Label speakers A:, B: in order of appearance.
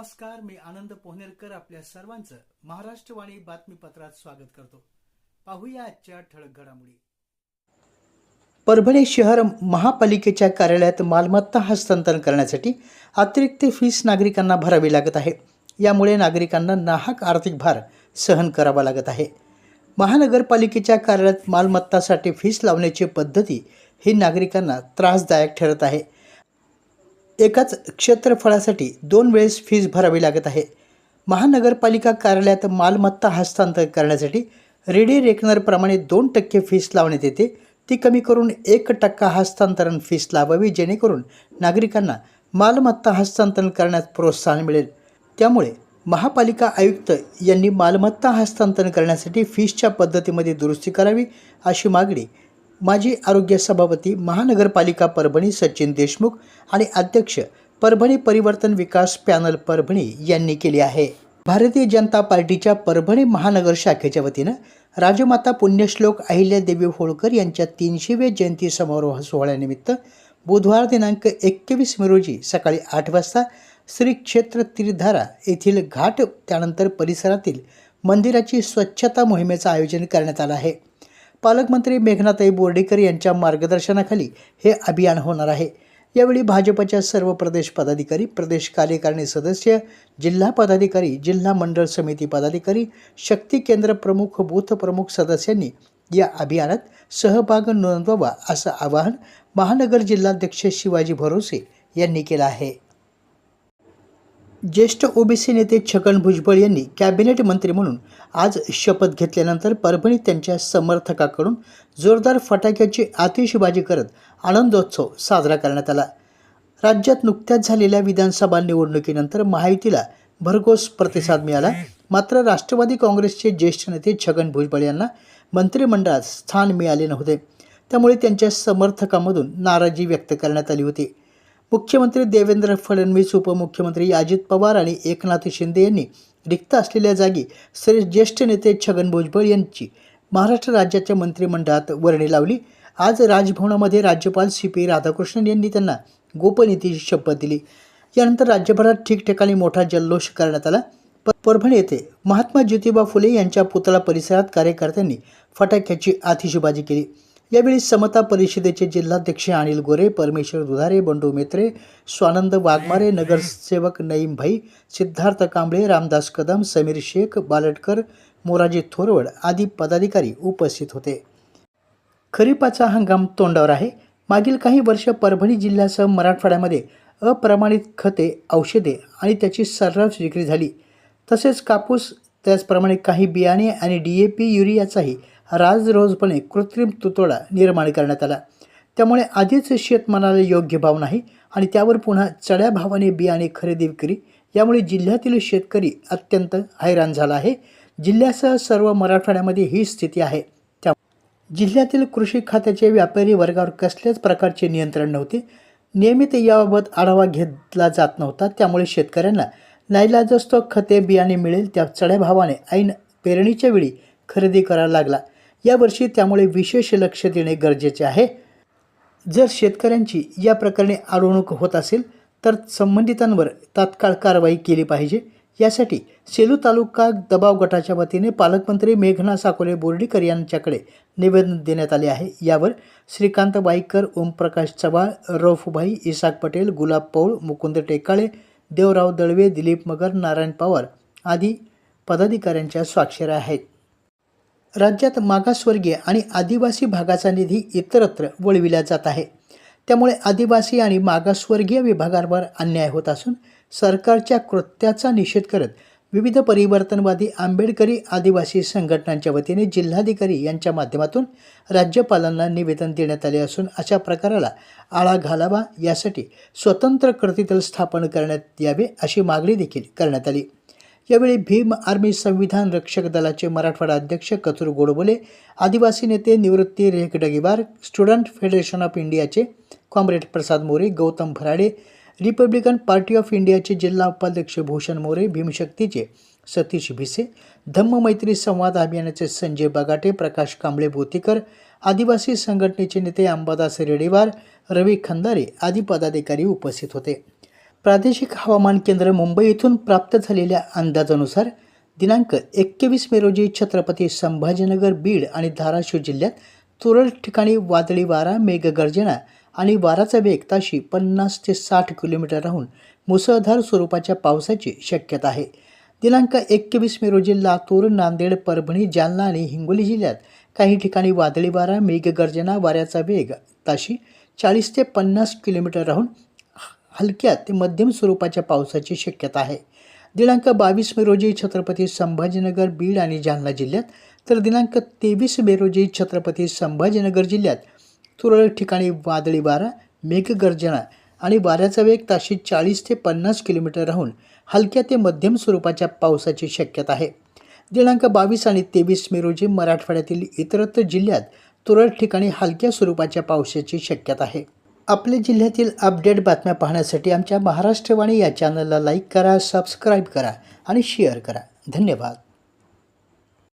A: नमस्कार मी आनंद पोहनेरकर आपल्या सर्वांचं महाराष्ट्रवाणी बातमीपत्रात स्वागत करतो. पाहूया आजच्या ठळक घडामोडी. परभणी शहर महापालिकेच्या कार्यालयात मालमत्ता हस्तांतरण करण्यासाठी अतिरिक्त फीस नागरिकांना भरावी लागत आहे. यामुळे नागरिकांना नाहक आर्थिक भार सहन करावा लागत आहे. महानगरपालिकेच्या कार्यालयात मालमत्तासाठी फीस लावण्याची पद्धती ही नागरिकांना त्रासदायक ठरत आहे. एकाच क्षेत्रफळासाठी दोन वेळेस फीज भरावी लागत आहे. महानगरपालिका कार्यालयात मालमत्ता हस्तांतरण करण्यासाठी रेडी रेकनरप्रमाणे दोन टक्के फीस लावण्यात येते. ती कमी करून एक टक्का हस्तांतरण फीस लावावी जेणेकरून नागरिकांना मालमत्ता हस्तांतरण करण्यात प्रोत्साहन मिळेल. त्यामुळे महापालिका आयुक्त यांनी मालमत्ता हस्तांतरण करण्यासाठी फीसच्या पद्धतीमध्ये दुरुस्ती करावी अशी मागणी माजी आरोग्य सभापती महानगरपालिका परभणी सचिन देशमुख आणि अध्यक्ष परभणी परिवर्तन विकास पॅनल परभणी यांनी केली आहे. भारतीय जनता पार्टीच्या परभणी महानगर शाखेच्या वतीनं राजमाता पुण्यश्लोक अहिल्यादेवी होळकर यांच्या तीनशेव्या जयंती समारोह सोहळ्यानिमित्त बुधवार दिनांक एकवीस मे रोजी सकाळी आठ वाजता श्री क्षेत्र तीर्थधारा येथील घाट त्यानंतर परिसरातील मंदिराची स्वच्छता मोहिमेचं आयोजन करण्यात आलं आहे. पालकमंत्री मेघनाताई बोर्डीकर यांच्या मार्गदर्शनाखाली हे अभियान होणार आहे. यावेळी भाजपच्या सर्व प्रदेश पदाधिकारी प्रदेश कार्यकारिणी सदस्य जिल्हा पदाधिकारी जिल्हा मंडळ समिती पदाधिकारी शक्ती केंद्र प्रमुख बूथ प्रमुख सदस्यांनी या अभियानात सहभाग नोंदवावा असं आवाहन महानगर जिल्हाध्यक्ष शिवाजी भरोसे यांनी केलं आहे. ज्येष्ठ ओबीसी नेते छगन भुजबळ यांनी कॅबिनेट मंत्री म्हणून आज शपथ घेतल्यानंतर परभणीत त्यांच्या समर्थकाकडून जोरदार फटाक्याची आतिषबाजी करत आनंदोत्सव साजरा करण्यात आला. राज्यात नुकत्याच झालेल्या विधानसभा निवडणुकीनंतर महायुतीला भरघोस प्रतिसाद मिळाला. मात्र राष्ट्रवादी काँग्रेसचे ज्येष्ठ नेते छगन भुजबळ यांना मंत्रिमंडळात स्थान मिळाले नव्हते. त्यामुळे त्यांच्या समर्थकामधून नाराजी व्यक्त करण्यात आली होती. मुख्यमंत्री देवेंद्र फडणवीस उपमुख्यमंत्री अजित पवार आणि एकनाथ शिंदे यांनी रिक्त असलेल्या जागी श्री ज्येष्ठ नेते छगन भुजबळ यांची महाराष्ट्र राज्याच्या मंत्रिमंडळात वर्णी लावली. आज राजभवनामध्ये राज्यपाल सी पी राधाकृष्णन यांनी त्यांना गोपनीयतेची शपथ दिली. यानंतर राज्यभरात ठिकठिकाणी मोठा जल्लोष करण्यात आला. प परभणी येथे महात्मा ज्योतिबा फुले यांच्या पुतळा परिसरात कार्यकर्त्यांनी फटाक्याची आतिषबाजी केली. यावेळी समता परिषदेचे जिल्हाध्यक्ष अनिल गोरे परमेश्वर दुधारे बंडू मेत्रे स्वानंद वाघमारे नगरसेवक नईम भाई सिद्धार्थ कांबळे रामदास कदम समीर शेख बालटकर मोराजी थोरवड आदी पदाधिकारी उपस्थित होते. खरीपाचा हंगाम तोंडावर आहे. मागील काही वर्ष परभणी जिल्ह्यासह मराठवाड्यामध्ये अप्रमाणित खते औषधे आणि त्याची सर्रास विक्री झाली. तसेच कापूस त्याचप्रमाणे काही बियाणे आणि डी ए पी युरियाचाही राजरोजपणे कृत्रिम तुतोडा निर्माण करण्यात आला. त्यामुळे आधीच शेतमालाला योग्य भाव नाही आणि त्यावर पुन्हा चढ्या भावाने बियाणे खरेदी विक्री यामुळे जिल्ह्यातील शेतकरी अत्यंत हैराण झाला आहे. जिल्ह्यासह सर्व मराठवाड्यामध्ये ही स्थिती आहे. त्या जिल्ह्यातील कृषी खात्याचे व्यापारी वर्गावर कसल्याच प्रकारचे नियंत्रण नव्हते. नियमित याबाबत आढावा घेतला जात नव्हता. त्यामुळे शेतकऱ्यांना नाईलाजस्तो खते बियाणे मिळेल त्या चढ्या भावाने. ऐन पेरणीच्या वेळी खरेदी करायला लागला. यावर्षी त्यामुळे विशेष लक्ष देणे गरजेचे आहे. जर शेतकऱ्यांची या प्रकरणी अडवणूक होत असेल तर संबंधितांवर तात्काळ कारवाई केली पाहिजे. यासाठी सेलू तालुका दबाव गटाच्या वतीने पालकमंत्री मेघना साकोले बोर्डीकर यांच्याकडे निवेदन देण्यात आले आहे. यावर श्रीकांत बाईकर ओमप्रकाश चव्हाण रौफभाई इसाक पटेल गुलाब पौळ मुकुंद टेकाळे देवराव दळवे दिलीप मगर नारायण पवार आदी पदाधिकाऱ्यांच्या स्वाक्षऱ्या आहेत. राज्यात मागासवर्गीय आणि आदिवासी भागाचा निधी इतरत्र वळविला जात आहे. त्यामुळे आदिवासी आणि मागासवर्गीय विभागांवर अन्याय होत असून सरकारच्या कृत्याचा निषेध करत विविध परिवर्तनवादी आंबेडकरी आदिवासी संघटनांच्या वतीने जिल्हाधिकारी यांच्या माध्यमातून राज्यपालांना निवेदन देण्यात आले असून अशा प्रकाराला आळा घालावा यासाठी स्वतंत्र कृतीदल स्थापन करण्यात यावे अशी मागणी देखील करण्यात आली. यावेळी भीम आर्मी संविधान रक्षक दलाचे मराठवाडा अध्यक्ष कथूर गोडबोले आदिवासी नेते Nivrutti Rekhadgewar student federation of इंडियाचे comrade Prasad More Gautam Bharade republican party of इंडियाचे जिल्हा उपाध्यक्ष भूषण मोरे भीमशक्तीचे सतीश भिसे धम्ममैत्री संवाद अभियानाचे संजय बगाटे प्रकाश कांबळे बोतीकर आदिवासी संघटनेचे नेते अंबादास रेडेवार रवी खंदारे आदी पदाधिकारी उपस्थित होते. प्रादेशिक हवामान केंद्र मुंबई येथून प्राप्त झालेल्या अंदाजानुसार दिनांक एक्केवीस मे रोजी छत्रपती संभाजीनगर बीड आणि धाराशिव जिल्ह्यात तुरळक ठिकाणी वादळी वारा मेघगर्जना आणि वाराचा वेग ताशी पन्नास ते साठ किलोमीटर राहून मुसळधार स्वरूपाच्या पावसाची शक्यता आहे. दिनांक एकवीस मे रोजी लातूर नांदेड परभणी जालना आणि हिंगोली जिल्ह्यात काही ठिकाणी वादळी वारा मेघगर्जना वाऱ्याचा वेग ताशी चाळीस ते पन्नास किलोमीटर राहून हलक्या ते मध्यम स्वरूपाच्या पावसाची शक्यता आहे. दिनांक बावीस मे रोजी छत्रपती संभाजीनगर बीड आणि जालना जिल्ह्यात तर दिनांक तेवीस मे रोजी छत्रपती संभाजीनगर जिल्ह्यात तुरळक ठिकाणी वादळी वारा मेघगर्जना आणि वाऱ्याचा वेग ताशी चाळीस ते पन्नास किलोमीटर राहून हलक्या ते मध्यम स्वरूपाच्या पावसाची शक्यता आहे. दिनांक बावीस आणि तेवीस मे रोजी मराठवाड्यातील इतरत्र जिल्ह्यात तुरळक ठिकाणी हलक्या स्वरूपाच्या पावसाची शक्यता आहे. आपल्या जिल्ह्यातील अपडेट बातम्या पाहण्यासाठी आमच्या महाराष्ट्रवाणी या चॅनलला लाईक करा सबस्क्राईब करा आणि शेअर करा. धन्यवाद.